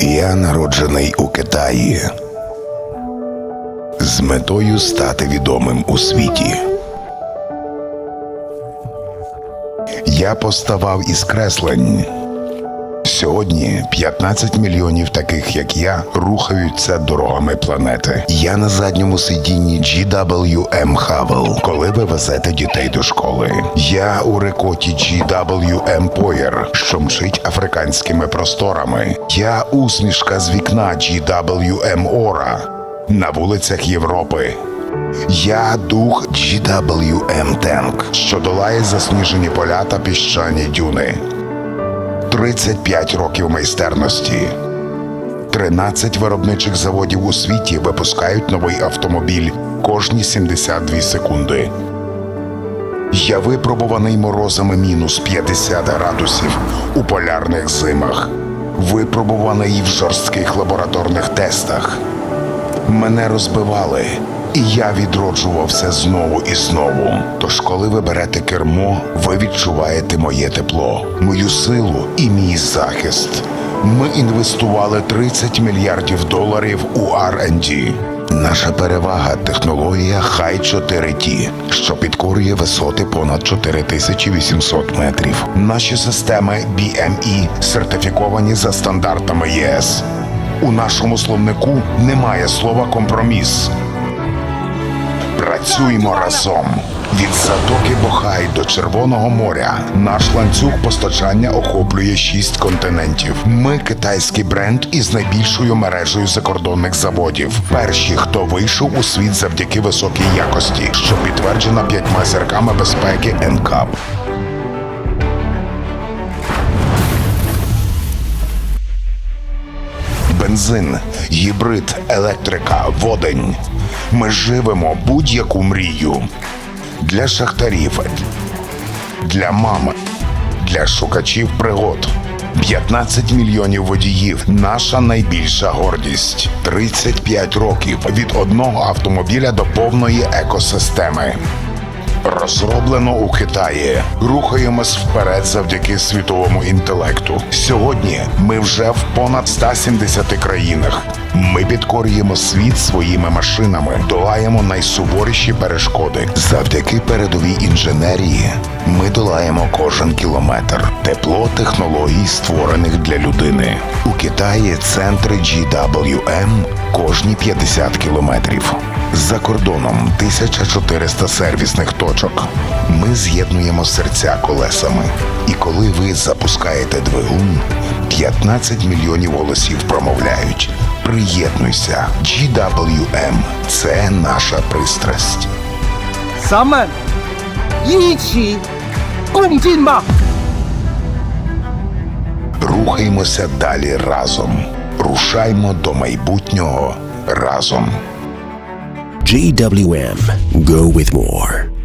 Я народжений у Китаї з метою стати відомим у світі. Я поставав із креслень. Сьогодні 15 мільйонів таких, як я, рухаються дорогами планети. Я на задньому сидінні GWM Hubble, коли ви везете дітей до школи. Я у рекоті GWM Poyer, що мчить африканськими просторами. Я усмішка з вікна GWM Ора на вулицях Європи. Я дух GWM Tank, що долає засніжені поля та піщані дюни. 35 років майстерності. 13 виробничих заводів у світі випускають новий автомобіль кожні 72 секунди. Я випробуваний морозами мінус 50 градусів у полярних зимах, випробуваний в жорстких лабораторних тестах. Мене розбивали, і я відроджувався знову і знову. Тож, коли ви берете кермо, ви відчуваєте моє тепло, мою силу і мій захист. Ми інвестували 30 мільярдів доларів у R&D. Наша перевага технологія High 4T, що підкорює висоти понад 4800 метрів. Наші системи BME сертифіковані за стандартами ЄС. У нашому словнику немає слова компроміс. Працюємо разом. Від затоки Бохай до Червоного моря наш ланцюг постачання охоплює шість континентів. Ми китайський бренд із найбільшою мережею закордонних заводів. Перші, хто вийшов у світ завдяки високій якості, що підтверджена п'ятьма зірками безпеки НКАП. Бензин, гібрид, електрика, водень. Ми живемо будь-яку мрію для шахтарів, для мами, для шукачів пригод. 15 мільйонів водіїв наша найбільша гордість. 35 років від одного автомобіля до повної екосистеми. Розроблено у Китаї. Рухаємось вперед завдяки світовому інтелекту. Сьогодні ми вже в понад 170 країнах. Ми підкорюємо світ своїми машинами, долаємо найсуворіші перешкоди. Завдяки передовій інженерії ми долаємо кожен кілометр. Тепло технологій, створених для людини. У Китаї центри GWM кожні 50 кілометрів. За кордоном 1400 сервісних точок. Ми з'єднуємо серця колесами. І коли ви запускаєте двигун, 15 мільйонів голосів промовляють. Приєднуйся. GWM – це наша пристрасть. Саме Ічі Кумдінма. Рухаємося далі разом. Рушаймо до майбутнього разом. GWM. Go with more.